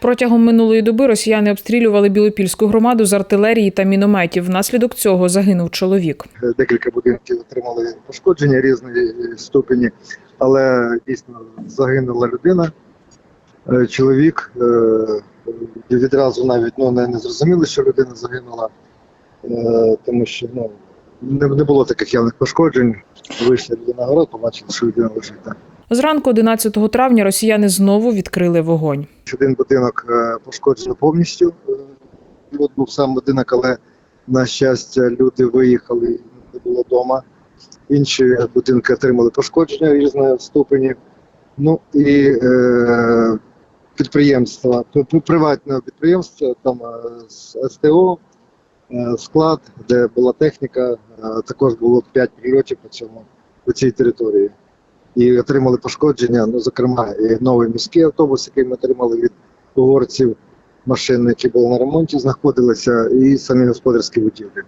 Протягом минулої доби росіяни обстрілювали Білопільську громаду з артилерії та мінометів. Внаслідок цього загинув чоловік. Декілька будинків отримали пошкодження різної ступені, але дійсно загинула людина. Е, Чоловік е, відразу навіть ну, не, зрозуміли, що людина загинула, е, тому що ну, не було таких явних пошкоджень. Вийшли люди на город, побачили, що людина лежить. Зранку 11 травня росіяни знову відкрили вогонь. Один будинок е, пошкоджено повністю. е, От був сам будинок, але на щастя люди виїхали, не було вдома. Інші будинки отримали пошкодження різної ступені. Ну і е, підприємства, приватне підприємство, там е, СТО, склад, де була техніка, також було 5 прильотів по цьому по цій території. І отримали пошкодження, ну, зокрема, і новий міський автобус, який ми отримали від угорців, машини, які були на ремонті, знаходилися, і самі господарські будівлі.